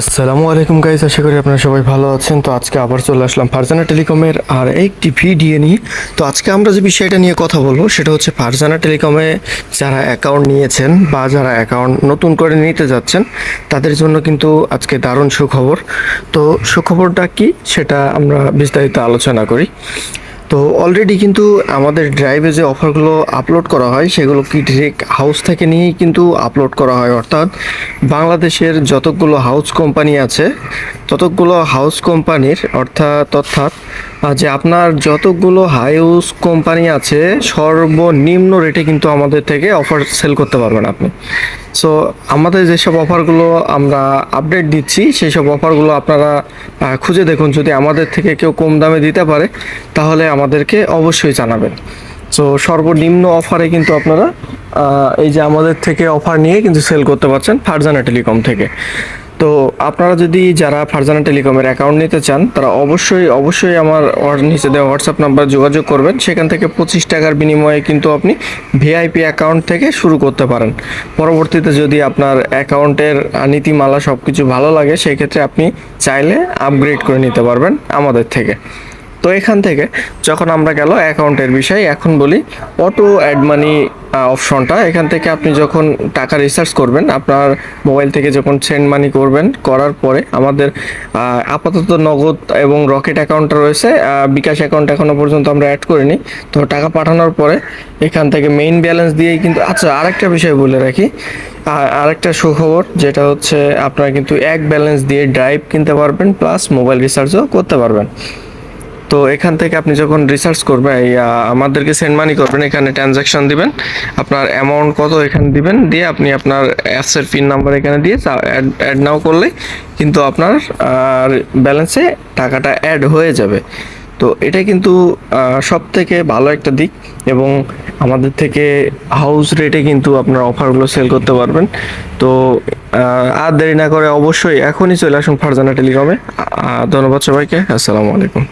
আসসালামু আলাইকুম গাইজ আশা করি আপনারা সবাই ভালো আছেন। তো আজকে আবার চলে আসলাম ফারজানা টেলিকমের আর একটি ভিডিও নিয়ে। তো আজকে আমরা যে বিষয়টা নিয়ে কথা বলব, সেটা হচ্ছে ফারজানা টেলিকমে যারা অ্যাকাউন্ট নিয়েছেন বা যারা অ্যাকাউন্ট নতুন করে নিতে যাচ্ছেন, তাদের জন্য কিন্তু আজকে দারুণ সুখবর। তো সুখবরটা কি, সেটা আমরা বিস্তারিত আলোচনা করি। তো অলরেডি কিন্তু আমাদের ড্রাইভে যে অফারগুলো আপলোড করা হয়, সেগুলো কি ডিরেক্ট হাউস থেকে নিয়েই কিন্তু আপলোড করা হয়? অর্থাৎ বাংলাদেশের যতগুলো হাউস কোম্পানি আছে ততগুলো হাউস কোম্পানির অর্থাৎ অর্থাৎ যে আপনার যতগুলো হাউস কোম্পানি আছে, সর্বনিম্ন রেটে কিন্তু আমাদের থেকে অফার সেল করতে পারবেন আপনি। সো আমাদের যেসব অফারগুলো আমরা আপডেট দিচ্ছি সেই সব অফারগুলো আপনারা খুঁজে দেখুন। যদি আমাদের থেকে কেউ কম দামে দিতে পারে, তাহলে আমাদেরকে অবশ্যই জানাবেন। সো সর্বনিম্ন অফারে কিন্তু আপনারা এই যে আমাদের থেকে অফার নিয়ে কিন্তু সেল করতে পারছেন ফারজানা টেলিকম থেকে। তো আপনারা যদি যারা ফারজানা টেলিকমের অ্যাকাউন্ট নিতে চান, তারা অবশ্যই অবশ্যই আমার নিচে দেওয়া হোয়াটসঅ্যাপ নাম্বার যোগাযোগ করবেন। সেখান থেকে পঁচিশ টাকার বিনিময়ে কিন্তু আপনি ভিআইপি অ্যাকাউন্ট থেকে শুরু করতে পারেন। পরবর্তীতে যদি আপনার অ্যাকাউন্টের নীতিমালা সব কিছু ভালো লাগে, সেক্ষেত্রে আপনি চাইলে আপগ্রেড করে নিতে পারবেন আমাদের থেকে। তো এখান থেকে যখন আমরা গেল অ্যাকাউন্টের বিষয়ে, এখন বলি অটো অ্যাড মানি অপশনটা। এখান থেকে আপনি যখন টাকা রিসার্চ করবেন, আপনার মোবাইল থেকে যখন সেন্ড মানি করবেন, করার পরে আমাদের আপাতত নগদ এবং রকেট অ্যাকাউন্টটা রয়েছে। বিকাশ অ্যাকাউন্ট এখনও পর্যন্ত আমরা অ্যাড করিনি। তো টাকা পাঠানোর পরে এখান থেকে মেইন ব্যালেন্স দিয়েই কিন্তু আচ্ছা আরেকটা বিষয় বলে রাখি। আরেকটা সুখবর, যেটা হচ্ছে আপনারা কিন্তু এক ব্যালেন্স দিয়ে ড্রাইভ কিনতে পারবেন প্লাস মোবাইল রিচার্জও করতে পারবেন। তো এখান থেকে আপনি যখন রিসার্চ করবেন আমাদেরকে সেন্ড মানি করবেন, এখানে ট্রানজ্যাকশন দিবেন। আপনার অ্যামাউন্ট কত এখানে দিবেন, দিয়ে আপনি আপনার অ্যাপসের পিন নাম্বার এখানে দিয়ে অ্যাড নাও করলে কিন্তু আপনার ব্যালেন্সে টাকাটা অ্যাড হয়ে যাবে। তো এটা কিন্তু সব থেকে ভালো একটা দিক এবং আমাদের থেকে হাউস রেটে কিন্তু আপনার অফারগুলো সেল করতে পারবেন। তো আর দেরি না করে অবশ্যই এখনই চলে আসুন ফারজানা টেলিকমে ধন্যবাদ সবাইকে, আসসালামু আলাইকুম।